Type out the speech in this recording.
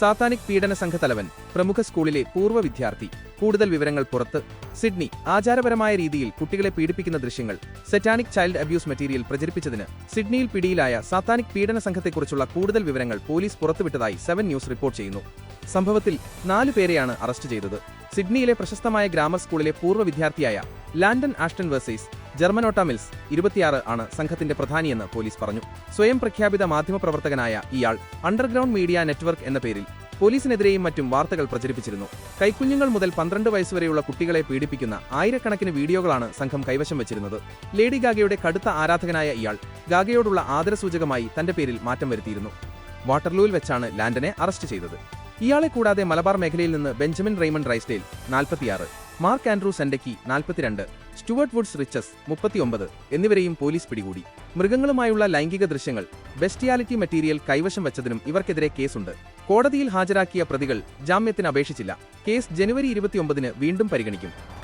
Satanic പീഡന സംഘ തലവൻ പ്രമുഖ സ്കൂളിലെ പൂർവ വിദ്യാർത്ഥി. കൂടുതൽ വിവരങ്ങൾ പുറത്ത് സിഡ്നി. ആചാരപരമായ രീതിയിൽ കുട്ടികളെ പീഡിപ്പിക്കുന്ന ദൃശ്യങ്ങൾ സെറ്റാനിക് ചൈൽഡ് അബ്യൂസ് മെറ്റീരിയൽ പ്രചരിപ്പിച്ചതിന് സിഡ്നിയിൽ പിടിയിലായ സാത്താനിക് പീഡന സംഘത്തെക്കുറിച്ചുള്ള കൂടുതൽ വിവരങ്ങൾ പോലീസ് പുറത്തുവിട്ടതായി സെവൻ ന്യൂസ് റിപ്പോർട്ട് ചെയ്യുന്നു. സംഭവത്തിൽ നാലു പേരെയാണ് അറസ്റ്റ് ചെയ്തത്. സിഡ്നിയിലെ പ്രശസ്തമായ ഗ്രാമർ സ്കൂളിലെ പൂർവ വിദ്യാർത്ഥിയായ ലാൻഡൻ ആഷ്ടൺ വേഴ്സേസ് ജർമനോട്ട മിൽസ് ഇരുപത്തിയാറ് ആണ് സംഘത്തിന്റെ പ്രധാനിയെന്ന് പോലീസ് പറഞ്ഞു. സ്വയം പ്രഖ്യാപിത മാധ്യമപ്രവർത്തകനായ ഇയാൾ അണ്ടർഗ്രൗണ്ട് മീഡിയ നെറ്റ്വർക്ക് എന്ന പേരിൽ പോലീസിനെതിരെയും മറ്റും വാർത്തകൾ പ്രചരിപ്പിച്ചിരുന്നു. കൈക്കുഞ്ഞുങ്ങൾ മുതൽ പന്ത്രണ്ട് വയസ്സുവരെയുള്ള കുട്ടികളെ പീഡിപ്പിക്കുന്ന ആയിരക്കണക്കിന് വീഡിയോകളാണ് സംഘം കൈവശം വച്ചിരുന്നത്. ലേഡി ഗാഗയുടെ കടുത്ത ആരാധകനായ ഇയാൾ ഗാഗയോടുള്ള ആദരസൂചകമായി തന്റെ പേരിൽ മാറ്റം വരുത്തിയിരുന്നു. വാട്ടർലൂവിൽ വെച്ചാണ് ലാൻഡനെ അറസ്റ്റ് ചെയ്തത്. ഇയാളെ കൂടാതെ മലബാർ മേഖലയിൽ നിന്ന് ബെഞ്ചമിൻ റെയ്മണ്ട് റൈസ്റ്റേൽ നാൽപ്പത്തിയാറ് മാർക്ക് ആൻഡ്രൂ സെൻഡക്കി നാൽപ്പത്തിരണ്ട് സ്റ്റുവർട്ട് വുഡ്സ് റിച്ചസ് മുപ്പത്തിയൊമ്പത് എന്നിവരെയും പോലീസ് പിടികൂടി. മൃഗങ്ങളുമായുള്ള ലൈംഗിക ദൃശ്യങ്ങൾ ബെസ്റ്റിയാലിറ്റി മെറ്റീരിയൽ കൈവശം വെച്ചതിനും ഇവർക്കെതിരെ കേസുണ്ട്. കോടതിയിൽ ഹാജരാക്കിയ പ്രതികൾ ജാമ്യത്തിന് അപേക്ഷിച്ചില്ല. കേസ് ജനുവരി ഇരുപത്തിയൊമ്പതിന് വീണ്ടും പരിഗണിക്കും.